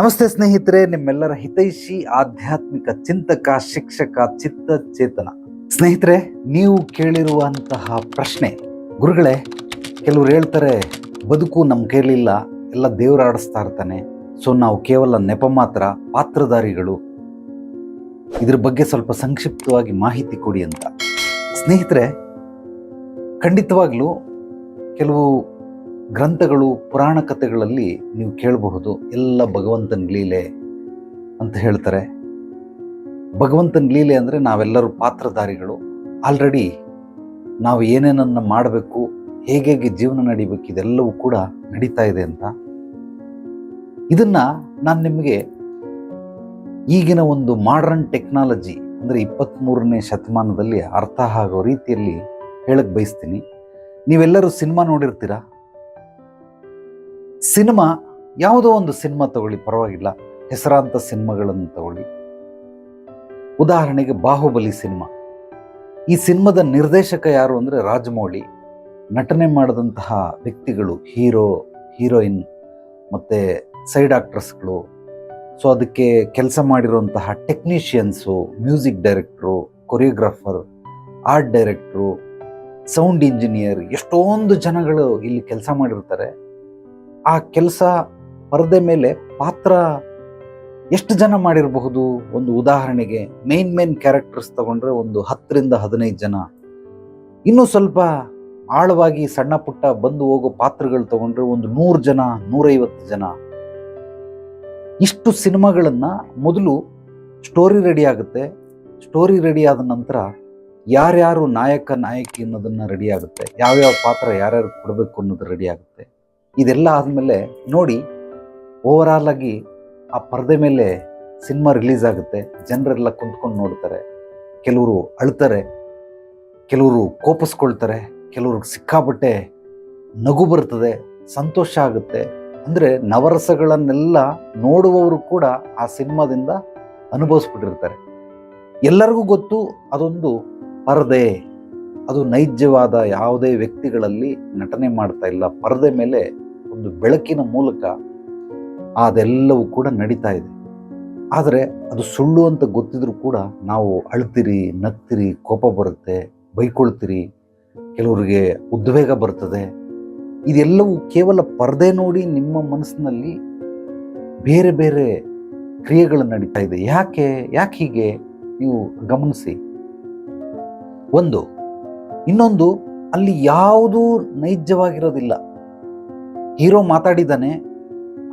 ನಮಸ್ತೆ ಸ್ನೇಹಿತರೆ, ನಿಮ್ಮೆಲ್ಲರ ಹಿತೈಷಿ ಆಧ್ಯಾತ್ಮಿಕ ಚಿಂತಕ, ಶಿಕ್ಷಕ ಚಿತ್ತ ಚೇತನ ಸ್ನೇಹಿತರೆ, ನೀವು ಕೇಳಿರುವಂತಹ ಪ್ರಶ್ನೆ, ಗುರುಗಳೇ, ಕೆಲವ್ರು ಹೇಳ್ತಾರೆ, ಬದುಕು ನಮ್ಮ ಕೈಲಿಲ್ಲ ಎಲ್ಲ ದೇವ್ರು ಆಡಿಸ್ತಾ ಇರ್ತಾನೆ. ಸೊ, ನಾವು ಕೇವಲ ನೆಪ ಮಾತ್ರ, ಪಾತ್ರಧಾರಿಗಳು. ಇದ್ರ ಬಗ್ಗೆ ಸ್ವಲ್ಪ ಸಂಕ್ಷಿಪ್ತವಾಗಿ ಮಾಹಿತಿ ಕೊಡಿ ಅಂತ. ಸ್ನೇಹಿತರೆ, ಖಂಡಿತವಾಗ್ಲೂ ಕೆಲವು ಗ್ರಂಥಗಳು, ಪುರಾಣ ಕಥೆಗಳಲ್ಲಿ ನೀವು ಕೇಳಬಹುದು. ಎಲ್ಲ ಭಗವಂತನ ಲೀಲೆ ಅಂತ ಹೇಳ್ತಾರೆ. ಭಗವಂತನ ಲೀಲೆ ಅಂದರೆ ನಾವೆಲ್ಲರೂ ಪಾತ್ರಧಾರಿಗಳು. ಆಲ್ರೆಡಿ ನಾವು ಏನೇನನ್ನು ಮಾಡಬೇಕು ಹೇಗೆ ಜೀವನ ನಡಿಬೇಕು, ಇದೆಲ್ಲವೂ ಕೂಡ ನಡೀತಾ ಇದೆ ಅಂತ. ಇದನ್ನು ನಾನು ನಿಮಗೆ ಈಗಿನ ಒಂದು ಮಾಡ್ರನ್ ಟೆಕ್ನಾಲಜಿ ಅಂದರೆ ಇಪ್ಪತ್ತ್ಮೂರನೇ ಶತಮಾನದಲ್ಲಿ ಅರ್ಥ ಆಗೋ ರೀತಿಯಲ್ಲಿ ಹೇಳಕ್ಕೆ ಬಯಸ್ತೀನಿ. ನೀವೆಲ್ಲರೂ ಸಿನಿಮಾ ನೋಡಿರ್ತೀರಾ? ಸಿನಿಮಾ, ಯಾವುದೋ ಒಂದು ಸಿನಿಮಾ ತಗೊಳ್ಳಿ, ಪರವಾಗಿಲ್ಲ. ಹೆಸರಾಂತ ಸಿನಿಮಾಗಳನ್ನು ತಗೊಳ್ಳಿ. ಉದಾಹರಣೆಗೆ ಬಾಹುಬಲಿ ಸಿನಿಮಾ. ಈ ಸಿನಿಮಾದ ನಿರ್ದೇಶಕ ಯಾರು ಅಂದರೆ ರಾಜಮೌಳಿ. ನಟನೆ ಮಾಡಿದಂತಹ ವ್ಯಕ್ತಿಗಳು, ಹೀರೋ, ಹೀರೋಯಿನ್, ಮತ್ತು ಸೈಡ್ ಆಕ್ಟ್ರಸ್ಗಳು. ಸೊ, ಅದಕ್ಕೆ ಕೆಲಸ ಮಾಡಿರುವಂತಹ technicians, music director, choreographer, art director, sound engineer, ಎಷ್ಟೊಂದು ಜನಗಳು ಇಲ್ಲಿ ಕೆಲಸ ಮಾಡಿರ್ತಾರೆ. ಆ ಕೆಲಸ ಪರದೆ ಮೇಲೆ ಪಾತ್ರ ಎಷ್ಟು ಜನ ಮಾಡಿರಬಹುದು? ಒಂದು ಉದಾಹರಣೆಗೆ ಮೇನ್ ಮೇನ್ ಕ್ಯಾರೆಕ್ಟರ್ಸ್ ತಗೊಂಡ್ರೆ ಒಂದು ಹತ್ತರಿಂದ ಹದಿನೈದು ಜನ. ಇನ್ನೂ ಸ್ವಲ್ಪ ಆಳವಾಗಿ ಸಣ್ಣ ಪುಟ್ಟ ಬಂದು ಹೋಗೋ ಪಾತ್ರಗಳು ತಗೊಂಡ್ರೆ ಒಂದು ನೂರು ಜನ, ನೂರೈವತ್ತು ಜನ. ಇಷ್ಟು ಸಿನಿಮಾಗಳನ್ನು ಮೊದಲು ಸ್ಟೋರಿ ರೆಡಿ ಆಗುತ್ತೆ. ಸ್ಟೋರಿ ರೆಡಿ ಆದ ನಂತರ ಯಾರ್ಯಾರು ನಾಯಕ, ನಾಯಕಿ ಅನ್ನೋದನ್ನು ರೆಡಿ ಆಗುತ್ತೆ. ಯಾವ್ಯಾವ ಪಾತ್ರ ಯಾರ್ಯಾರು ಕೊಡಬೇಕು ಅನ್ನೋದು ರೆಡಿ ಆಗುತ್ತೆ. ಇದೆಲ್ಲ ಆದಮೇಲೆ ನೋಡಿ ಓವರಾಲ್ ಆಗಿ ಆ ಪರದೆ ಮೇಲೆ ಸಿನಿಮಾ ರಿಲೀಸ್ ಆಗುತ್ತೆ. ಜನರೆಲ್ಲ ಕುಂತ್ಕೊಂಡು ನೋಡ್ತಾರೆ. ಕೆಲವರು ಅಳ್ತಾರೆ, ಕೆಲವರು ಕೋಪಿಸ್ಕೊಳ್ತಾರೆ ಕೆಲವ್ರಿಗೆ ಸಿಕ್ಕಾಪಟ್ಟೆ ನಗು ಬರ್ತದೆ, ಸಂತೋಷ ಆಗುತ್ತೆ. ಅಂದರೆ ನವರಸಗಳನ್ನೆಲ್ಲ ನೋಡುವವರು ಕೂಡ ಆ ಸಿನಿಮಾದಿಂದ ಅನುಭವಿಸ್ಬಿಟ್ಟಿರ್ತಾರೆ. ಎಲ್ಲರಿಗೂ ಗೊತ್ತು, ಅದೊಂದು ಪರದೆ. ಅದು ನೈಜವಾದ ಯಾವುದೇ ವ್ಯಕ್ತಿಗಳಲ್ಲಿ ನಟನೆ ಮಾಡ್ತಾ ಇಲ್ಲ. ಪರದೆ ಮೇಲೆ ಒಂದು ಬೆಳಕಿನ ಮೂಲಕ ಅದೆಲ್ಲವೂ ಕೂಡ ನಡೀತಾ ಇದೆ. ಆದರೆ ಅದು ಸುಳ್ಳು ಅಂತ ಗೊತ್ತಿದ್ರೂ ಕೂಡ ನಾವು ಅಳ್ತೀರಿ, ನಗ್ತೀರಿ, ಕೋಪ ಬರುತ್ತೆ, ಬೈಕೊಳ್ತೀರಿ, ಕೆಲವರಿಗೆ ಉದ್ವೇಗ ಬರ್ತದೆ. ಇದೆಲ್ಲವೂ ಕೇವಲ ಪರದೆ ನೋಡಿ ನಿಮ್ಮ ಮನಸ್ಸಿನಲ್ಲಿ ಬೇರೆ ಬೇರೆ ಕ್ರಿಯೆಗಳು ನಡೀತಾ ಇದೆ. ಯಾಕೆ ಯಾಕೆ ಹೀಗೆ? ನೀವು ಗಮನಿಸಿ. ಒಂದು, ಇನ್ನೊಂದು, ಅಲ್ಲಿ ಯಾವುದೂ ನೈಜವಾಗಿರೋದಿಲ್ಲ. ಹೀರೋ ಮಾತಾಡಿದ್ದಾನೆ,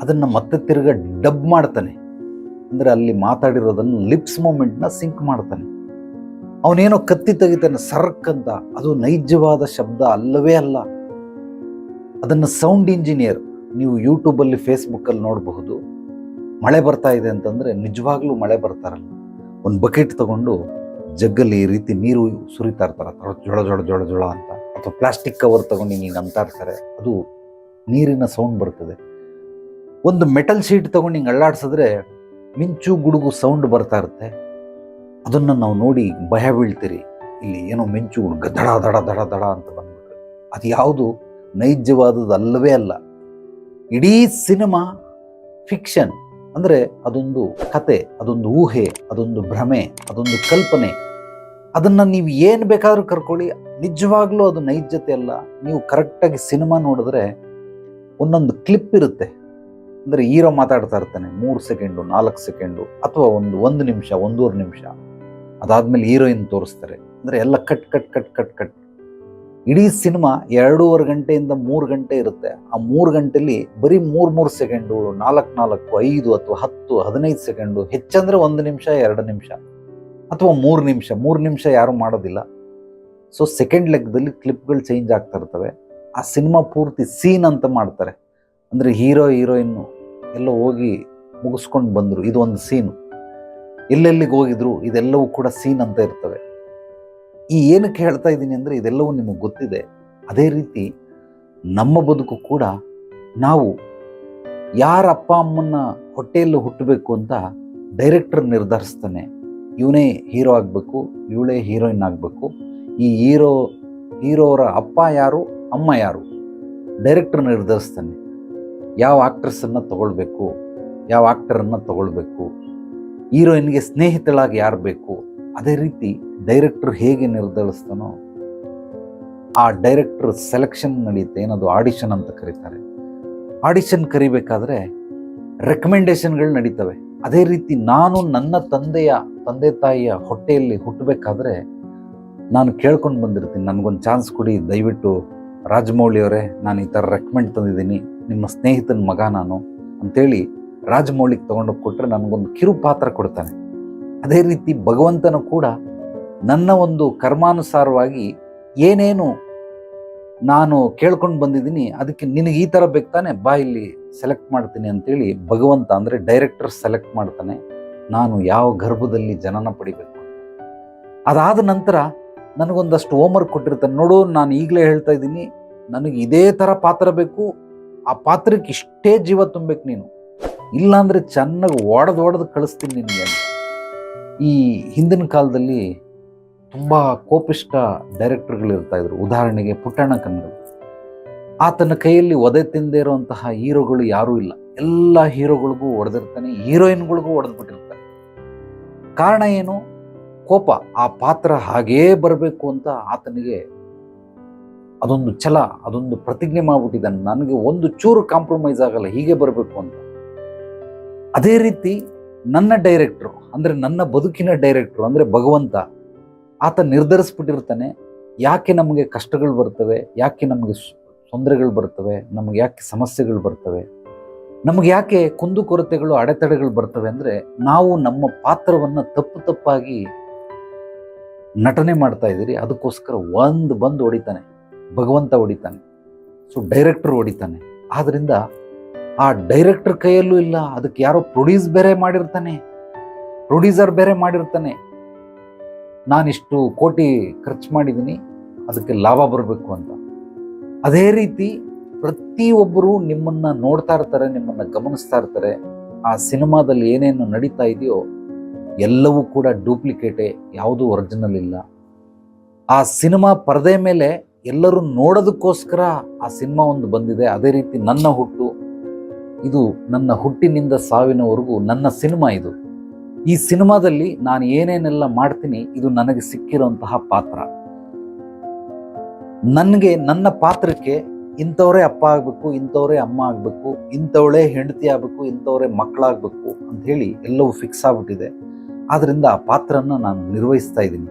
ಅದನ್ನು ಮತ್ತೆ ತಿರ್ಗ ಡಬ್ ಮಾಡ್ತಾನೆ. ಅಂದರೆ ಅಲ್ಲಿ ಮಾತಾಡಿರೋದನ್ನು ಲಿಪ್ಸ್ ಮೂಮೆಂಟ್ನ ಸಿಂಕ್ ಮಾಡ್ತಾನೆ. ಅವನೇನೋ ಕತ್ತಿ ತೆಗಿತಾನೆ, ಸರ್ಕ್ ಅಂತ. ಅದು ನೈಜವಾದ ಶಬ್ದ ಅಲ್ಲವೇ ಅಲ್ಲ. ಅದನ್ನು ಸೌಂಡ್ ಇಂಜಿನಿಯರ್ ನೀವು ಯೂಟ್ಯೂಬಲ್ಲಿ ಫೇಸ್ಬುಕ್ಕಲ್ಲಿ ನೋಡಬಹುದು. ಮಳೆ ಬರ್ತಾ ಇದೆ ಅಂತಂದರೆ ನಿಜವಾಗ್ಲೂ ಮಳೆ ಬರ್ತಾರಲ್ಲ. ಒಂದು ಬಕೆಟ್ ತಗೊಂಡು ಜಗ್ಗಲ್ಲಿ ಈ ರೀತಿ ನೀರು ಸುರಿತಾ ಇರ್ತಾರೆ. ಜೊಳ ಜೊಳ ಜೊಳ ಜೊಳ ಅಂತ. ಅಥವಾ ಪ್ಲಾಸ್ಟಿಕ್ ಕವರ್ ತಗೊಂಡು ಹಿಂಗೆ ಅಂತ ಇರ್ತಾರೆ. ಅದು ನೀರಿನ ಸೌಂಡ್ ಬರ್ತದೆ. ಒಂದು ಮೆಟಲ್ ಶೀಟ್ ತಗೊಂಡು ಹಿಂಗೆ ಅಳ್ಳಾಡ್ಸಿದ್ರೆ ಮಿಂಚು ಗುಡುಗು ಸೌಂಡ್ ಬರ್ತಾ ಇರುತ್ತೆ. ಅದನ್ನು ನಾವು ನೋಡಿ ಭಯ ಬೀಳ್ತೀರಿ. ಇಲ್ಲಿ ಏನೋ ಮಿಂಚು ಗುಡುಗ ದಡ ದಡ ದಡ ದಡ ಅಂತ ಬಂದ್ಬಿಟ್ರೆ. ಅದು ಯಾವುದು? ನೈಜವಾದದ್ದು ಅಲ್ಲವೇ ಅಲ್ಲ. ಇಡೀ ಸಿನಿಮಾ ಫಿಕ್ಷನ್ ಅಂದರೆ ಅದೊಂದು ಕತೆ, ಅದೊಂದು ಊಹೆ, ಅದೊಂದು ಭ್ರಮೆ, ಅದೊಂದು ಕಲ್ಪನೆ. ಅದನ್ನು ನೀವು ಏನು ಬೇಕಾದರೂ ಕರ್ಕೊಳ್ಳಿ. ನಿಜವಾಗ್ಲೂ ಅದು ನೈಜತೆ ಅಲ್ಲ. ನೀವು ಕರೆಕ್ಟಾಗಿ ಸಿನಿಮಾ ನೋಡಿದ್ರೆ ಒಂದೊಂದು ಕ್ಲಿಪ್ ಇರುತ್ತೆ. ಅಂದರೆ ಹೀರೋ ಮಾತಾಡ್ತಾ ಇರ್ತಾನೆ, ಮೂರು ಸೆಕೆಂಡು, ನಾಲ್ಕು ಸೆಕೆಂಡು ಅಥವಾ ಒಂದು ಒಂದು ನಿಮಿಷ, ಒಂದೂವರೆ ನಿಮಿಷ. ಅದಾದಮೇಲೆ ಹೀರೋಯಿನ್ ತೋರಿಸ್ತಾರೆ. ಅಂದರೆ ಎಲ್ಲ cut cut cut cut cut ಇಡೀ ಸಿನಿಮಾ ಎರಡೂವರೆ ಗಂಟೆಯಿಂದ ಮೂರು ಗಂಟೆ ಇರುತ್ತೆ. ಆ ಮೂರು ಗಂಟೆಯಲ್ಲಿ ಬರೀ ಮೂರು ಮೂರು ಸೆಕೆಂಡು, ನಾಲ್ಕು ನಾಲ್ಕು, ಐದು ಅಥವಾ ಹತ್ತು, ಹದಿನೈದು ಸೆಕೆಂಡು, ಹೆಚ್ಚಂದರೆ ಒಂದು ನಿಮಿಷ, ಎರಡು ನಿಮಿಷ ಅಥವಾ ಮೂರು ನಿಮಿಷ. ಮೂರು ನಿಮಿಷ ಯಾರೂ ಮಾಡೋದಿಲ್ಲ. ಸೊ ಸೆಕೆಂಡ್ ಲೆಕ್ಕದಲ್ಲಿ ಕ್ಲಿಪ್ಗಳು ಚೇಂಜ್ ಆಗ್ತಾ ಇರ್ತವೆ. ಆ ಸಿನಿಮಾ ಪೂರ್ತಿ ಸೀನ್ ಅಂತ ಮಾಡ್ತಾರೆ. ಅಂದರೆ ಹೀರೋ ಹೀರೋಯಿನ್ನು ಎಲ್ಲ ಹೋಗಿ ಮುಗಿಸ್ಕೊಂಡು ಬಂದರು, ಇದು ಒಂದು ಸೀನು. ಎಲ್ಲೆಲ್ಲಿಗೆ ಹೋಗಿದ್ರು, ಇದೆಲ್ಲವೂ ಕೂಡ ಸೀನ್ ಅಂತ ಇರ್ತವೆ. ಈ ಏನಕ್ಕೆ ಹೇಳ್ತಾ ಇದ್ದೀನಿ ಅಂದರೆ ಇದೆಲ್ಲವೂ ನಿಮಗೆ ಗೊತ್ತಿದೆ. ಅದೇ ರೀತಿ ನಮ್ಮ ಬದುಕು ಕೂಡ ನಾವು ಯಾರ ಅಪ್ಪ ಅಮ್ಮನ ಹೊಟ್ಟೆಯಲ್ಲಿ ಹುಟ್ಟಬೇಕು ಅಂತ ಡೈರೆಕ್ಟರ್ ನಿರ್ಧರಿಸ್ತಾನೆ. ಇವನೇ ಹೀರೋ ಆಗಬೇಕು, ಇವಳೇ ಹೀರೋಯಿನ್ ಆಗಬೇಕು. ಈ ಹೀರೋ, ಹೀರೋರ ಅಪ್ಪ ಯಾರು ಅಮ್ಮ ಯಾರು? ಡೈರೆಕ್ಟರ್ ನಿರ್ಧರಿಸ್ತಾನೆ. ಯಾವ ಆಕ್ಟ್ರೆಸ್ಸನ್ನು ತಗೊಳ್ಬೇಕು? ಯಾವ ಆಕ್ಟರನ್ನು ತಗೊಳ್ಬೇಕು? ಹೀರೋಯಿನ್ಗೆ ಸ್ನೇಹಿತಳಾಗಿ ಯಾರು ಬೇಕು? ಅದೇ ರೀತಿ ಡೈರೆಕ್ಟರ್ ಹೇಗೆ ನಿರ್ಧರಿಸ್ತಾನೋ, ಆ ಡೈರೆಕ್ಟರ್ ಸೆಲೆಕ್ಷನ್ ನಡೆಯುತ್ತೆ ಏನದು ಆಡಿಷನ್ ಅಂತ ಕರೀತಾರೆ. ಆಡಿಷನ್ ಕರಿಬೇಕಾದ್ರೆ ರೆಕಮೆಂಡೇಷನ್ಗಳು ನಡೀತವೆ. ಅದೇ ರೀತಿ ನಾನು ನನ್ನ ತಂದೆಯ, ತಂದೆ ತಾಯಿಯ ಹೊಟ್ಟೆಯಲ್ಲಿ ಹುಟ್ಟಬೇಕಾದ್ರೆ ನಾನು ಕೇಳ್ಕೊಂಡು ಬಂದಿರ್ತೀನಿ. ನನಗೊಂದು ಚಾನ್ಸ್ ಕೊಡಿ, ದಯವಿಟ್ಟು ರಾಜಮೌಳಿ ಅವರೇ ನಾನು ಈ ಥರ ರೆಕಮೆಂಡ್ ತಂದಿದ್ದೀನಿ. ನಿಮ್ಮ ಸ್ನೇಹಿತನ ಮಗ ನಾನು ಅಂಥೇಳಿ ರಾಜಮೌಳಿಗೆ ತೊಗೊಂಡೋಗಿ ಕೊಟ್ಟರೆ ನನಗೊಂದು ಕಿರು ಪಾತ್ರ ಕೊಡ್ತಾನೆ. ಅದೇ ರೀತಿ ಭಗವಂತನು ಕೂಡ ನನ್ನ ಒಂದು ಕರ್ಮಾನುಸಾರವಾಗಿ ಏನೇನು ನಾನು ಕೇಳ್ಕೊಂಡು ಬಂದಿದ್ದೀನಿ, ಅದಕ್ಕೆ ನಿನಗೆ ಈ ಥರ ಬೇಕು ತಾನೆ, ಬಾ ಇಲ್ಲಿ ಸೆಲೆಕ್ಟ್ ಮಾಡ್ತೀನಿ ಅಂತೇಳಿ ಭಗವಂತ ಅಂದರೆ ಡೈರೆಕ್ಟರ್ ಸೆಲೆಕ್ಟ್ ಮಾಡ್ತಾನೆ. ನಾನು ಯಾವ ಗರ್ಭದಲ್ಲಿ ಜನನ ಪಡಿಬೇಕು ಅದಾದ ನಂತರ ನನಗೊಂದಷ್ಟು ಹೋಮ್ವರ್ಕ್ ಕೊಟ್ಟಿರ್ತಾನೆ. ನೋಡು, ನಾನು ಈಗಲೇ ಹೇಳ್ತಾ ಇದ್ದೀನಿ, ನನಗೆ ಇದೇ ಥರ ಪಾತ್ರ ಬೇಕು. ಆ ಪಾತ್ರಕ್ಕೆ ಇಷ್ಟೇ ಜೀವ ತುಂಬಬೇಕು ನೀನು. ಇಲ್ಲಾಂದರೆ ಚೆನ್ನಾಗಿ ಒಡೆದು ಒಡೆದು ಕಳಿಸ್ತೀನಿ ನಿನಗೆ ಈ ಹಿಂದಿನ ಕಾಲದಲ್ಲಿ ತುಂಬ ಕೋಪಿಷ್ಟ ಡೈರೆಕ್ಟರ್ಗಳು ಇದ್ರು. ಉದಾಹರಣೆಗೆ ಪುಟ್ಟಣ್ಣ ಕನ್ನಡ ಆತನ ಕೈಯಲ್ಲಿ ಒದೆ ತಿಂದೇ ಇರುವಂತಹ ಹೀರೋಗಳು ಯಾರೂ ಇಲ್ಲ. ಎಲ್ಲ ಹೀರೋಗಳಿಗೂ ಒಡೆದಿರ್ತಾನೆ, ಹೀರೋಯಿನ್ಗಳಿಗೂ ಒಡೆದ್ಬಿಟ್ಟಿರ್ತಾನೆ. ಕಾರಣ ಏನು? ಕೋಪ ಆ ಪಾತ್ರ ಹಾಗೇ ಬರಬೇಕು ಅಂತ ಆತನಿಗೆ ಅದೊಂದು ಛಲ, ಅದೊಂದು ಪ್ರತಿಜ್ಞೆ ಮಾಡಿಬಿಟ್ಟಿದ್ದಾನೆ. ನನಗೆ ಒಂದು ಚೂರು ಕಾಂಪ್ರಮೈಸ್ ಆಗಲ್ಲ, ಹೀಗೆ ಬರಬೇಕು ಅಂತ. ಅದೇ ರೀತಿ ನನ್ನ ಡೈರೆಕ್ಟ್ರು ಅಂದರೆ ನನ್ನ ಬದುಕಿನ ಡೈರೆಕ್ಟ್ರು ಅಂದರೆ ಭಗವಂತ, ಆತ ನಿರ್ಧರಿಸ್ಬಿಟ್ಟಿರ್ತಾನೆ. ಯಾಕೆ ನಮಗೆ ಕಷ್ಟಗಳು ಬರ್ತವೆ, ಯಾಕೆ ನಮಗೆ ತೊಂದರೆಗಳು ಬರ್ತವೆ, ನಮಗೆ ಯಾಕೆ ಸಮಸ್ಯೆಗಳು ಬರ್ತವೆ, ನಮಗೆ ಯಾಕೆ ಕುಂದುಕೊರತೆಗಳು ಅಡೆತಡೆಗಳು ಬರ್ತವೆ, ಅಂದರೆ ನಾವು ನಮ್ಮ ಪಾತ್ರವನ್ನು ತಪ್ಪು ತಪ್ಪಾಗಿ ನಟನೆ ಮಾಡ್ತಾ ಇದ್ದೀರಿ, ಅದಕ್ಕೋಸ್ಕರ ಒಂದು ಬಂದು ಹೊಡಿತಾನೆ. ಭಗವಂತ ಹೊಡಿತಾನೆ. ಸೊ ಡೈರೆಕ್ಟರ್ ಹೊಡಿತಾನೆ. ಆದ್ದರಿಂದ ಆ ಡೈರೆಕ್ಟರ್ ಕೈಯಲ್ಲೂ ಇಲ್ಲ, ಅದಕ್ಕೆ ಯಾರೋ ಪ್ರೊಡ್ಯೂಸ್ ಬೇರೆ ಮಾಡಿರ್ತಾನೆ. ಪ್ರೊಡ್ಯೂಸರ್ ಬೇರೆ ಮಾಡಿರ್ತಾನೆ. ನಾನಿಷ್ಟು ಕೋಟಿ ಖರ್ಚು ಮಾಡಿದ್ದೀನಿ, ಅದಕ್ಕೆ ಲಾಭ ಬರಬೇಕು ಅಂತ. ಅದೇ ರೀತಿ ಪ್ರತಿಯೊಬ್ಬರು ನಿಮ್ಮನ್ನು ನೋಡ್ತಾ ಇರ್ತಾರೆ, ನಿಮ್ಮನ್ನು ಗಮನಿಸ್ತಾ ಇರ್ತಾರೆ. ಆ ಸಿನಿಮಾದಲ್ಲಿ ಏನೇನು ನಡೀತಾ ಇದೆಯೋ ಎಲ್ಲವೂ ಕೂಡ ಡೂಪ್ಲಿಕೇಟೇ ಯಾವುದೂ ಒರಿಜಿನಲ್ ಇಲ್ಲ. ಆ ಸಿನಿಮಾ ಪರದೆ ಮೇಲೆ ಎಲ್ಲರೂ ನೋಡೋದಕ್ಕೋಸ್ಕರ ಆ ಸಿನಿಮಾ ಒಂದು ಬಂದಿದೆ. ಅದೇ ರೀತಿ ನನ್ನ ಹುಟ್ಟು, ಇದು ನನ್ನ ಹುಟ್ಟಿನಿಂದ ಸಾವಿನವರೆಗೂ ನನ್ನ ಸಿನಿಮಾ ಇದು. ಈ ಸಿನಿಮಾದಲ್ಲಿ ನಾನು ಏನೇನೆಲ್ಲ ಮಾಡ್ತೀನಿ, ಇದು ನನಗೆ ಸಿಕ್ಕಿರುವಂತಹ ಪಾತ್ರ. ನನಗೆ, ನನ್ನ ಪಾತ್ರಕ್ಕೆ ಇಂಥವರೇ ಅಪ್ಪ ಆಗಬೇಕು, ಇಂಥವರೇ ಅಮ್ಮ ಆಗಬೇಕು, ಇಂಥವಳೇ ಹೆಂಡತಿ ಆಗಬೇಕು, ಇಂಥವರೇ ಮಕ್ಕಳಾಗಬೇಕು ಅಂತ ಹೇಳಿ ಎಲ್ಲವೂ ಫಿಕ್ಸ್ ಆಗ್ಬಿಟ್ಟಿದೆ. ಆದ್ದರಿಂದ ಆ ಪಾತ್ರನ ನಾನು ನಿರ್ವಹಿಸ್ತಾ ಇದ್ದೀನಿ.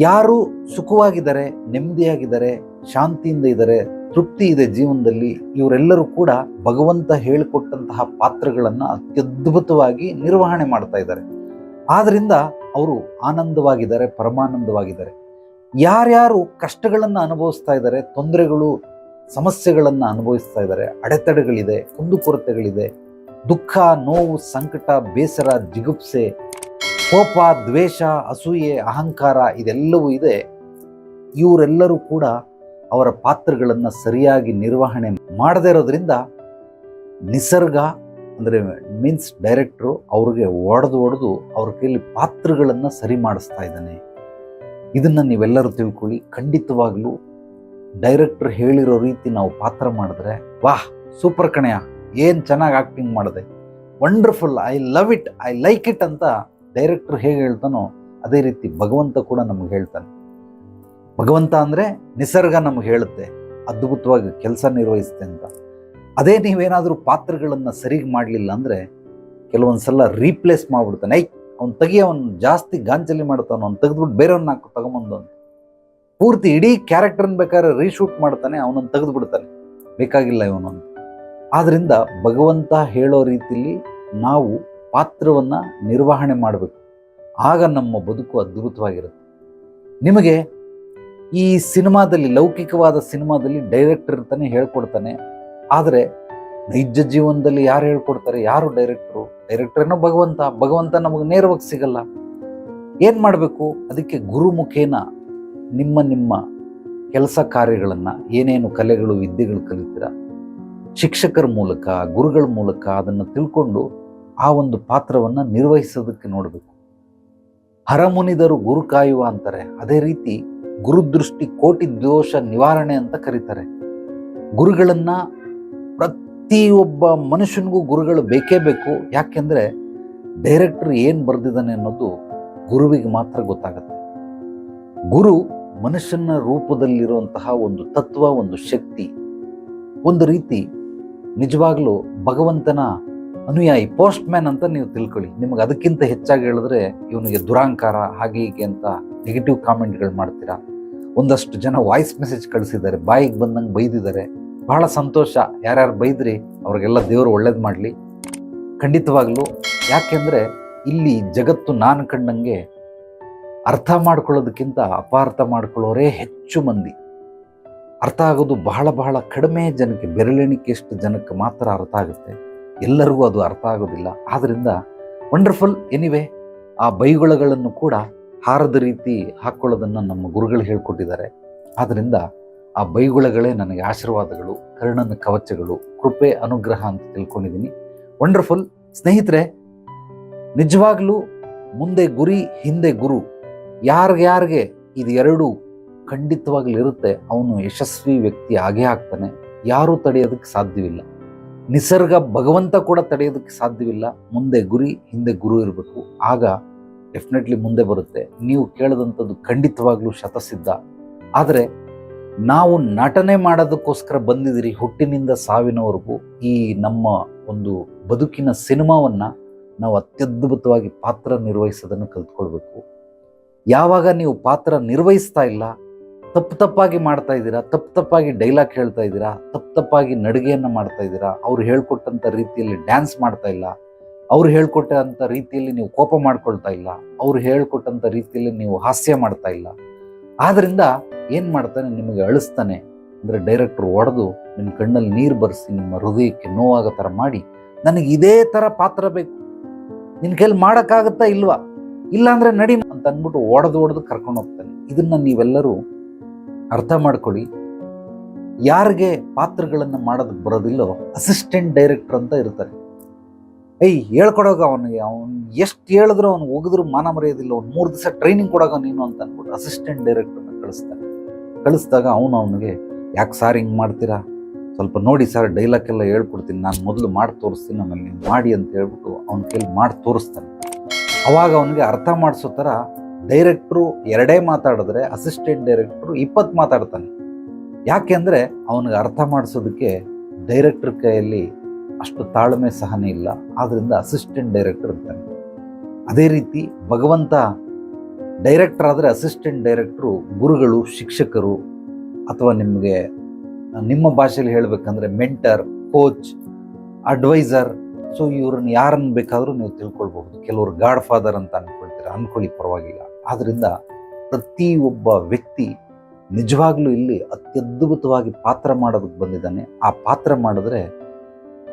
ಯಾರು ಸುಖವಾಗಿದ್ದಾರೆ, ನೆಮ್ಮದಿಯಾಗಿದ್ದಾರೆ, ಶಾಂತಿಯಿಂದ ಇದ್ದಾರೆ, ತೃಪ್ತಿ ಇದೆ ಜೀವನದಲ್ಲಿ, ಇವರೆಲ್ಲರೂ ಕೂಡ ಭಗವಂತ ಹೇಳಿಕೊಟ್ಟಂತಹ ಪಾತ್ರಗಳನ್ನು ಅತ್ಯದ್ಭುತವಾಗಿ ನಿರ್ವಹಣೆ ಮಾಡ್ತಾ ಇದ್ದಾರೆ. ಆದ್ದರಿಂದ ಅವರು ಆನಂದವಾಗಿದ್ದಾರೆ, ಪರಮಾನಂದವಾಗಿದ್ದಾರೆ. ಯಾರ್ಯಾರು ಕಷ್ಟಗಳನ್ನು ಅನುಭವಿಸ್ತಾ ಇದ್ದಾರೆ, ತೊಂದರೆಗಳು, ಸಮಸ್ಯೆಗಳನ್ನು ಅನುಭವಿಸ್ತಾ ಇದ್ದಾರೆ, ಅಡೆತಡೆಗಳಿದೆ, ಕುಂದುಕೊರತೆಗಳಿದೆ, ದುಃಖ, ನೋವು, ಸಂಕಟ, ಬೇಸರ, ಜಿಗುಪ್ಸೆ ಕೋಪ, ದ್ವೇಷ, ಅಸೂಯೆ, ಅಹಂಕಾರ ಇದೆಲ್ಲವೂ ಇದೆ. ಇವರೆಲ್ಲರೂ ಕೂಡ ಅವರ ಪಾತ್ರಗಳನ್ನು ಸರಿಯಾಗಿ ನಿರ್ವಹಣೆ ಮಾಡದೇ ಇರೋದ್ರಿಂದ ನಿಸರ್ಗ ಅಂದರೆ ಮೀನ್ಸ್ ಡೈರೆಕ್ಟ್ರು ಅವ್ರಿಗೆ ಒಡೆದು ಒಡೆದು ಅವ್ರ ಕೈಲಿ ಪಾತ್ರಗಳನ್ನು ಸರಿ ಮಾಡಿಸ್ತಾ ಇದ್ದಾನೆ. ಇದನ್ನು ನೀವೆಲ್ಲರೂ ತಿಳ್ಕೊಳ್ಳಿ. ಖಂಡಿತವಾಗಲೂ ಡೈರೆಕ್ಟ್ರ್ ಹೇಳಿರೋ ರೀತಿ ನಾವು ಪಾತ್ರ ಮಾಡಿದ್ರೆ, ವಾಹ್, ಸೂಪರ್ ಕಣೆಯ ಏನು ಚೆನ್ನಾಗಿ ಆ್ಯಕ್ಟಿಂಗ್ ಮಾಡಿದೆ. Wonderful I love it I like it ಅಂತ ಡೈರೆಕ್ಟರ್ ಹೇಗೆ ಹೇಳ್ತಾನೋ ಅದೇ ರೀತಿ ಭಗವಂತ ಕೂಡ ನಮ್ಗೆ ಹೇಳ್ತಾನೆ. ಭಗವಂತ ಅಂದರೆ ನಿಸರ್ಗ ನಮ್ಗೆ ಹೇಳುತ್ತೆ, ಅದ್ಭುತವಾಗಿ ಕೆಲಸ ನಿರ್ವಹಿಸುತ್ತೆ ಅಂತ. ಅದೇ ನೀವೇನಾದರೂ ಪಾತ್ರಗಳನ್ನು ಸರಿಗೆ ಮಾಡಲಿಲ್ಲ ಅಂದರೆ ಕೆಲವೊಂದು ಸಲ ರೀಪ್ಲೇಸ್ ಮಾಡಿಬಿಡ್ತಾನೆ. ಐ ಅವ್ನು ತೆಗಿ, ಅವನು ಜಾಸ್ತಿ ಗಾಂಚಲಿ ಮಾಡ್ತಾನೆ, ಅವ್ನು ತೆಗೆದ್ಬಿಟ್ಟು ಬೇರೆಯವ್ರನ್ನ ಹಾಕಿ, ತಗೊಂಬಂದು ಅಂತ. ಪೂರ್ತಿ ಇಡೀ ಕ್ಯಾರೆಕ್ಟರ್ನ ಬೇಕಾದ್ರೆ ರೀಶೂಟ್ ಮಾಡ್ತಾನೆ ಅವನನ್ನು ತೆಗೆದು ಬಿಡ್ತಾನೆ ಬೇಕಾಗಿಲ್ಲ ಇವನು ಆದ್ದರಿಂದ ಭಗವಂತ ಹೇಳೋ ರೀತಿಲಿ ನಾವು ಪಾತ್ರವನ್ನು ನಿರ್ವಹಣೆ ಮಾಡಬೇಕು. ಆಗ ನಮ್ಮ ಬದುಕು ಅದ್ಭುತವಾಗಿರುತ್ತೆ. ನಿಮಗೆ ಈ ಸಿನಿಮಾದಲ್ಲಿ, ಲೌಕಿಕವಾದ ಸಿನಿಮಾದಲ್ಲಿ ಡೈರೆಕ್ಟರ್ ಇರ್ತಾನೆ ಹೇಳ್ಕೊಡ್ತಾನೆ. ಆದರೆ ನೈಜ ಜೀವನದಲ್ಲಿ ಯಾರು ಹೇಳ್ಕೊಡ್ತಾರೆ? ಯಾರು ಡೈರೆಕ್ಟ್ರು? ಡೈರೆಕ್ಟರ್ನೋ ಭಗವಂತ. ಭಗವಂತ ನಮಗೆ ನೇರವಾಗಿ ಸಿಗಲ್ಲ. ಏನು ಮಾಡಬೇಕು? ಅದಕ್ಕೆ ಗುರುಮುಖೇನ ನಿಮ್ಮ ನಿಮ್ಮ ಕೆಲಸ ಕಾರ್ಯಗಳನ್ನು, ಏನೇನು ಕಲೆಗಳು, ವಿದ್ಯೆಗಳು ಕಲಿತೀರ? ಶಿಕ್ಷಕರ ಮೂಲಕ, ಗುರುಗಳ ಮೂಲಕ ಅದನ್ನು ತಿಳ್ಕೊಂಡು ಆ ಒಂದು ಪಾತ್ರವನ್ನು ನಿರ್ವಹಿಸೋದಕ್ಕೆ ನೋಡಬೇಕು. ಹರಮುನಿದರು ಗುರು ಕಾಯುವ ಅಂತಾರೆ. ಅದೇ ರೀತಿ ಗುರುದೃಷ್ಟಿ ಕೋಟಿ ದೋಷ ನಿವಾರಣೆ ಅಂತ ಕರೀತಾರೆ. ಗುರುಗಳನ್ನು ಪ್ರತಿಯೊಬ್ಬ ಮನುಷ್ಯನಿಗೂ ಗುರುಗಳು ಬೇಕೇ ಬೇಕು. ಯಾಕೆಂದರೆ ಡೈರೆಕ್ಟರ್ ಏನು ಬರೆದಿದ್ದಾನೆ ಅನ್ನೋದು ಗುರುವಿಗೆ ಮಾತ್ರ ಗೊತ್ತಾಗುತ್ತೆ. ಗುರು ಮನುಷ್ಯನ ರೂಪದಲ್ಲಿರುವಂತಹ ಒಂದು ತತ್ವ, ಒಂದು ಶಕ್ತಿ, ಒಂದು ರೀತಿ ನಿಜವಾಗ್ಲೂ ಭಗವಂತನ ಅನುಯಾಯಿ ಪೋಸ್ಟ್ ಮ್ಯಾನ್ ಅಂತ ನೀವು ತಿಳ್ಕೊಳ್ಳಿ. ನಿಮಗೆ ಅದಕ್ಕಿಂತ ಹೆಚ್ಚಾಗಿ ಹೇಳಿದ್ರೆ ಇವನಿಗೆ ದುರಾಂಕಾರ, ಹಾಗೆ ಹೀಗೆ ಅಂತ ನೆಗೆಟಿವ್ ಕಾಮೆಂಟ್ಗಳು ಮಾಡ್ತೀರಾ? ಒಂದಷ್ಟು ಜನ ವಾಯ್ಸ್ ಮೆಸೇಜ್ ಕಳಿಸಿದ್ದಾರೆ, ಬಾಯಿಗೆ ಬಂದಂಗೆ ಬೈದಿದ್ದಾರೆ. ಬಹಳ ಸಂತೋಷ. ಯಾರ್ಯಾರು ಬೈದ್ರಿ, ಅವ್ರಿಗೆಲ್ಲ ದೇವರು ಒಳ್ಳೇದು ಮಾಡಲಿ. ಖಂಡಿತವಾಗ್ಲೂ, ಯಾಕೆಂದರೆ ಇಲ್ಲಿ ಜಗತ್ತು ನಾನು ಕಂಡಂಗೆ ಅರ್ಥ ಮಾಡ್ಕೊಳ್ಳೋದಕ್ಕಿಂತ ಅಪಾರ್ಥ ಮಾಡ್ಕೊಳ್ಳೋರೇ ಹೆಚ್ಚು ಮಂದಿ. ಅರ್ಥ ಆಗೋದು ಬಹಳ ಬಹಳ ಕಡಿಮೆ ಜನಕ್ಕೆ, ಬೆರಳೆಣಿಕೆಯಷ್ಟು ಜನಕ್ಕೆ ಮಾತ್ರ ಅರ್ಥ ಆಗುತ್ತೆ. ಎಲ್ಲರಿಗೂ ಅದು ಅರ್ಥ ಆಗೋದಿಲ್ಲ. ಆದ್ದರಿಂದ ವಂಡರ್ಫುಲ್ ಎನಿವೆ ಆ ಬೈಗುಳಗಳನ್ನು ಕೂಡ ಹಾರದ ರೀತಿ ಹಾಕ್ಕೊಳ್ಳೋದನ್ನು ನಮ್ಮ ಗುರುಗಳು ಹೇಳ್ಕೊಟ್ಟಿದ್ದಾರೆ. ಆದ್ದರಿಂದ ಆ ಬೈಗುಳಗಳೇ ನನಗೆ ಆಶೀರ್ವಾದಗಳು, ಕರ್ಣನ ಕವಚಗಳು, ಕೃಪೆ, ಅನುಗ್ರಹ ಅಂತ ತಿಳ್ಕೊಂಡಿದ್ದೀನಿ. ವಂಡರ್ಫುಲ್ ಸ್ನೇಹಿತರೆ, ನಿಜವಾಗ್ಲೂ ಮುಂದೆ ಗುರಿ, ಹಿಂದೆ ಗುರು ಯಾರ್ಯಾರಿಗೆ ಇದು ಎರಡು ಖಂಡಿತವಾಗ್ಲೂ ಇರುತ್ತೆ ಅವನು ಯಶಸ್ವಿ ವ್ಯಕ್ತಿ ಆಗೇ ಆಗ್ತಾನೆ. ಯಾರೂ ತಡೆಯೋದಕ್ಕೆ ಸಾಧ್ಯವಿಲ್ಲ. ನಿಸರ್ಗ ಭಗವಂತ ಕೂಡ ತಡೆಯೋದಕ್ಕೆ ಸಾಧ್ಯವಿಲ್ಲ. ಮುಂದೆ ಗುರಿ, ಹಿಂದೆ ಗುರು ಇರಬೇಕು. ಆಗ ಡೆಫಿನೆಟ್ಲಿ ಮುಂದೆ ಬರುತ್ತೆ. ನೀವು ಕೇಳಿದಂಥದ್ದು ಖಂಡಿತವಾಗ್ಲೂ ಶತಸಿದ್ಧ. ಆದರೆ ನಾವು ನಟನೆ ಮಾಡೋದಕ್ಕೋಸ್ಕರ ಬಂದಿದ್ದೀರಿ ಹುಟ್ಟಿನಿಂದ ಸಾವಿನವರೆಗೂ. ಈ ನಮ್ಮ ಒಂದು ಬದುಕಿನ ಸಿನಿಮಾವನ್ನು ನಾವು ಅತ್ಯದ್ಭುತವಾಗಿ ಪಾತ್ರ ನಿರ್ವಹಿಸೋದನ್ನು ಕಲ್ತ್ಕೊಳ್ಬೇಕು. ಯಾವಾಗ ನೀವು ಪಾತ್ರ ನಿರ್ವಹಿಸ್ತಾ ಇಲ್ಲ ತಪ್ಪು ತಪ್ಪಾಗಿ ಮಾಡ್ತಾ ಇದ್ದೀರಾ, ತಪ್ಪು ತಪ್ಪಾಗಿ ಡೈಲಾಗ್ ಹೇಳ್ತಾ ಇದ್ದೀರಾ, ತಪ್ಪು ತಪ್ಪಾಗಿ ನಡಿಗೆಯನ್ನು ಮಾಡ್ತಾ ಇದ್ದೀರಾ, ಅವ್ರು ಹೇಳ್ಕೊಟ್ಟಂಥ ರೀತಿಯಲ್ಲಿ ಡ್ಯಾನ್ಸ್ ಮಾಡ್ತಾ ಇಲ್ಲ, ಅವ್ರು ಹೇಳ್ಕೊಟ್ಟಂಥ ರೀತಿಯಲ್ಲಿ ನೀವು ಕೋಪ ಮಾಡ್ಕೊಳ್ತಾ ಇಲ್ಲ, ಅವ್ರು ಹೇಳ್ಕೊಟ್ಟಂಥ ರೀತಿಯಲ್ಲಿ ನೀವು ಹಾಸ್ಯ ಮಾಡ್ತಾ ಇಲ್ಲ. ಆದ್ದರಿಂದ ಏನು ಮಾಡ್ತಾನೆ, ನಿಮಗೆ ಅಳಿಸ್ತಾನೆ, ಅಂದರೆ ಡೈರೆಕ್ಟ್ರು ಒಡೆದು ನಿಮ್ಮ ಕಣ್ಣಲ್ಲಿ ನೀರು ಬರೆಸಿ, ನಿಮ್ಮ ಹೃದಯಕ್ಕೆ ನೋವಾಗೋ ಥರ ಮಾಡಿ, ನನಗೆ ಇದೇ ಥರ ಪಾತ್ರ ಬೇಕು. ನಿನ್ನ ಕೈಲಿ ಮಾಡೋಕ್ಕಾಗುತ್ತಾ ಇಲ್ವಾ? ಇಲ್ಲಾಂದರೆ ನಡಿ ಅಂತ ಅಂದ್ಬಿಟ್ಟು ಒಡೆದು ಒಡೆದು ಕರ್ಕೊಂಡು ಹೋಗ್ತಾನೆ. ಇದನ್ನು ನೀವೆಲ್ಲರೂ ಅರ್ಥ ಮಾಡ್ಕೊಳ್ಳಿ. ಯಾರಿಗೆ ಪಾತ್ರಗಳನ್ನು ಮಾಡೋದಕ್ಕೆ ಬರೋದಿಲ್ಲೋ ಅಸಿಸ್ಟೆಂಟ್ ಡೈರೆಕ್ಟರ್ ಅಂತ ಇರ್ತಾರೆ. ಏಯ್ ಹೇಳ್ಕೊಡೋಗ ಅವನಿಗೆ, ಅವ್ನು ಎಷ್ಟು ಹೇಳಿದ್ರು ಅವ್ನು ಹೋಗಿದ್ರು ಮಾನ ಮರೆಯೋದಿಲ್ಲ. ಅವ್ನು ಮೂರು ದಿವಸ ಟ್ರೈನಿಂಗ್ ಕೊಡೋಗ ನೀನು ಅಂತ ಅಂದ್ಬಿಟ್ಟು ಅಸಿಸ್ಟೆಂಟ್ ಡೈರೆಕ್ಟರ್ನ ಕಳಿಸ್ತಾನೆ ಕಳಿಸ್ದಾಗ ಅವನು ಅವನಿಗೆ, ಯಾಕೆ ಸಾರ್ ಹಿಂಗೆ ಮಾಡ್ತೀರಾ? ಸ್ವಲ್ಪ ನೋಡಿ ಸರ್ ಡೈಲಾಗ್ ಎಲ್ಲ ಹೇಳ್ಕೊಡ್ತೀನಿ. ನಾನು ಮೊದಲು ಮಾಡಿ ತೋರಿಸ್ತೀನಿ, ಆಮೇಲೆ ನೀವು ಮಾಡಿ ಅಂತ ಹೇಳ್ಬಿಟ್ಟು ಅವನ ಕೈಲಿ ಮಾಡಿ ತೋರಿಸ್ತಾನೆ. ಅವಾಗ ಅವನಿಗೆ ಅರ್ಥ ಮಾಡಿಸೋ ಥರ ಡೈರೆಕ್ಟ್ರು ಎರಡೇ ಮಾತಾಡಿದ್ರೆ, ಅಸಿಸ್ಟೆಂಟ್ ಡೈರೆಕ್ಟ್ರು ಇಪ್ಪತ್ತು ಮಾತಾಡ್ತಾನೆ. ಯಾಕೆಂದರೆ ಅವನಿಗೆ ಅರ್ಥ ಮಾಡಿಸೋದಕ್ಕೆ ಡೈರೆಕ್ಟ್ರ್ ಕೈಯಲ್ಲಿ ಅಷ್ಟು ತಾಳ್ಮೆ ಸಹನೆ ಇಲ್ಲ. ಆದ್ದರಿಂದ ಅಸಿಸ್ಟೆಂಟ್ ಡೈರೆಕ್ಟರ್ ಇರ್ತಾನೆ. ಅದೇ ರೀತಿ ಭಗವಂತ ಡೈರೆಕ್ಟರ್ ಆದರೆ ಅಸಿಸ್ಟೆಂಟ್ ಡೈರೆಕ್ಟ್ರು ಗುರುಗಳು, ಶಿಕ್ಷಕರು ಅಥವಾ ನಿಮಗೆ ನಿಮ್ಮ ಭಾಷೆಯಲ್ಲಿ ಹೇಳಬೇಕಂದ್ರೆ ಮೆಂಟರ್, ಕೋಚ್, ಅಡ್ವೈಸರ್. ಸೊ, ಇವ್ರನ್ನ ಯಾರನ್ನು ಬೇಕಾದರೂ ನೀವು ತಿಳ್ಕೊಳ್ಬಹುದು. ಕೆಲವರು ಗಾಡ್ ಫಾದರ್ ಅಂತ ಅಂದ್ಕೊಳ್ತೀರ ಅಂದ್ಕೊಳ್ಳಿ ಪರವಾಗಿಲ್ಲ. ಆದ್ದರಿಂದ ಪ್ರತಿಯೊಬ್ಬ ವ್ಯಕ್ತಿ ನಿಜವಾಗ್ಲೂ ಇಲ್ಲಿ ಅತ್ಯದ್ಭುತವಾಗಿ ಪಾತ್ರ ಮಾಡೋದಕ್ಕೆ ಬಂದಿದ್ದಾನೆ. ಆ ಪಾತ್ರ ಮಾಡಿದ್ರೆ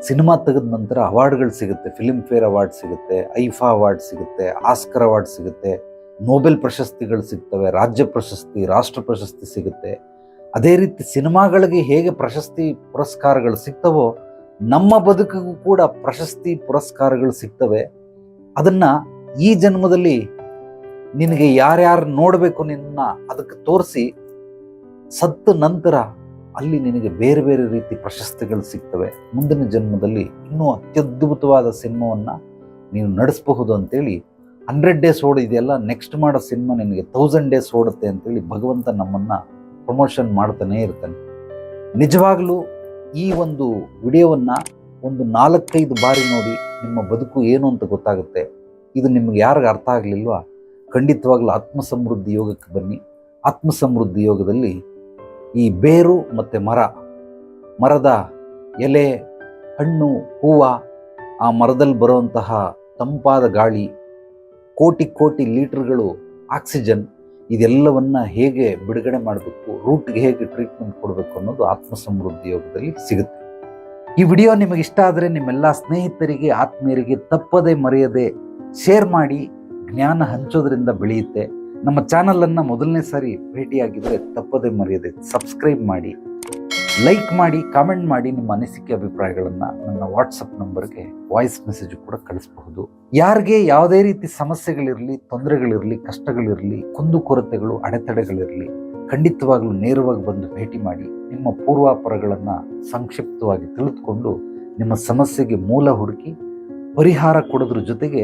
ಸಿನಿಮಾ ತೆಗೆದ ನಂತರ ಅವಾರ್ಡ್ಗಳು ಸಿಗುತ್ತೆ. ಫಿಲಿಮ್ ಫೇರ್ ಅವಾರ್ಡ್ ಸಿಗುತ್ತೆ, ಐಫಾ ಅವಾರ್ಡ್ ಸಿಗುತ್ತೆ, ಆಸ್ಕರ್ ಅವಾರ್ಡ್ ಸಿಗುತ್ತೆ, ನೋಬೆಲ್ ಪ್ರಶಸ್ತಿಗಳು ಸಿಗ್ತವೆ, ರಾಜ್ಯ ಪ್ರಶಸ್ತಿ, ರಾಷ್ಟ್ರ ಪ್ರಶಸ್ತಿ ಸಿಗುತ್ತೆ. ಅದೇ ರೀತಿ ಸಿನಿಮಾಗಳಿಗೆ ಹೇಗೆ ಪ್ರಶಸ್ತಿ ಪುರಸ್ಕಾರಗಳು ಸಿಗ್ತವೋ, ನಮ್ಮ ಬದುಕಿಗೂ ಕೂಡ ಪ್ರಶಸ್ತಿ ಪುರಸ್ಕಾರಗಳು ಸಿಗ್ತವೆ. ಅದನ್ನು ಈ ಜನ್ಮದಲ್ಲಿ ನಿನಗೆ ಯಾರ್ಯಾರು ನೋಡಬೇಕು ನಿನ್ನ ಅದಕ್ಕೆ ತೋರಿಸಿ. ಸತ್ತ ನಂತರ ಅಲ್ಲಿ ನಿನಗೆ ಬೇರೆ ಬೇರೆ ರೀತಿ ಪ್ರಶಸ್ತಿಗಳು ಸಿಗ್ತವೆ. ಮುಂದಿನ ಜನ್ಮದಲ್ಲಿ ಇನ್ನೂ ಅತ್ಯದ್ಭುತವಾದ ಸಿನಿಮಾವನ್ನು ನೀನು ನಡೆಸಬಹುದು ಅಂತೇಳಿ ಹಂಡ್ರೆಡ್ ಡೇಸ್ ಓಡಿದೆಯಲ್ಲ ನೆಕ್ಸ್ಟ್ ಮಾಡೋ ಸಿನಿಮಾ ನಿನಗೆ ತೌಸಂಡ್ ಡೇಸ್ ಓಡುತ್ತೆ ಅಂತೇಳಿ ಭಗವಂತ ನಮ್ಮನ್ನು ಪ್ರಮೋಷನ್ ಮಾಡ್ತಾನೇ ಇರ್ತಾನೆ. ನಿಜವಾಗಲೂ ಈ ಒಂದು ವಿಡಿಯೋವನ್ನು ಒಂದು ನಾಲ್ಕೈದು ಬಾರಿ ನೋಡಿ ನಿಮ್ಮ ಬದುಕು ಏನು ಅಂತ ಗೊತ್ತಾಗುತ್ತೆ. ಇದು ನಿಮ್ಗೆ ಯಾರಿಗೆ ಅರ್ಥ ಆಗಲಿಲ್ವಾ? ಖಂಡಿತವಾಗ್ಲೂ ಆತ್ಮ ಸಮೃದ್ಧಿ ಯೋಗಕ್ಕೆ ಬನ್ನಿ. ಆತ್ಮ ಸಮೃದ್ಧಿ ಯೋಗದಲ್ಲಿ ಈ ಬೇರು ಮತ್ತು ಮರ, ಮರದ ಎಲೆ, ಹಣ್ಣು, ಹೂವು, ಆ ಮರದಲ್ಲಿ ಬರುವಂತಹ ತಂಪಾದ ಗಾಳಿ, ಕೋಟಿ ಕೋಟಿ ಲೀಟರ್ಗಳು ಆಕ್ಸಿಜನ್ ಇದೆಲ್ಲವನ್ನ ಹೇಗೆ ಬಿಡುಗಡೆ ಮಾಡಬೇಕು, ರೂಟ್ಗೆ ಹೇಗೆ ಟ್ರೀಟ್ಮೆಂಟ್ ಕೊಡಬೇಕು ಅನ್ನೋದು ಆತ್ಮ ಸಮೃದ್ಧಿ ಯೋಗದಲ್ಲಿ ಸಿಗುತ್ತೆ. ಈ ವಿಡಿಯೋ ನಿಮಗೆ ಇಷ್ಟ ಆದರೆ ನಿಮ್ಮೆಲ್ಲ ಸ್ನೇಹಿತರಿಗೆ, ಆತ್ಮೀಯರಿಗೆ ತಪ್ಪದೆ ಮರೆಯದೆ ಶೇರ್ ಮಾಡಿ. ಜ್ಞಾನ ಹಂಚೋದ್ರಿಂದ ಬೆಳೆಯುತ್ತೆ. ನಮ್ಮ ಚಾನಲನ್ನು ಮೊದಲನೇ ಸಾರಿ ಭೇಟಿಯಾಗಿದ್ದರೆ ತಪ್ಪದೆ ಮರೆಯದೆ ಸಬ್ಸ್ಕ್ರೈಬ್ ಮಾಡಿ ಲೈಕ್ ಮಾಡಿ ಕಾಮೆಂಟ್ ಮಾಡಿ ನಿಮ್ಮ ಅನಿಸಿಕೆ ಅಭಿಪ್ರಾಯಗಳನ್ನು ನನ್ನ ವಾಟ್ಸಪ್ ನಂಬರ್ಗೆ ವಾಯ್ಸ್ ಮೆಸೇಜ್ ಕೂಡ ಕಳಿಸಬಹುದು. ಯಾರಿಗೆ ಯಾವುದೇ ರೀತಿ ಸಮಸ್ಯೆಗಳಿರಲಿ, ತೊಂದರೆಗಳಿರಲಿ, ಕಷ್ಟಗಳಿರಲಿ ಕುಂದುಕೊರತೆಗಳು ಅಡೆತಡೆಗಳಿರಲಿ, ಖಂಡಿತವಾಗಲೂ ನೇರವಾಗಿ ಬಂದು ಭೇಟಿ ಮಾಡಿ ನಿಮ್ಮ ಪೂರ್ವಾಪರಗಳನ್ನು ಸಂಕ್ಷಿಪ್ತವಾಗಿ ತಿಳಿದುಕೊಂಡು ನಿಮ್ಮ ಸಮಸ್ಯೆಗೆ ಮೂಲ ಹುಡುಕಿ ಪರಿಹಾರ ಕೊಡೋದ್ರ ಜೊತೆಗೆ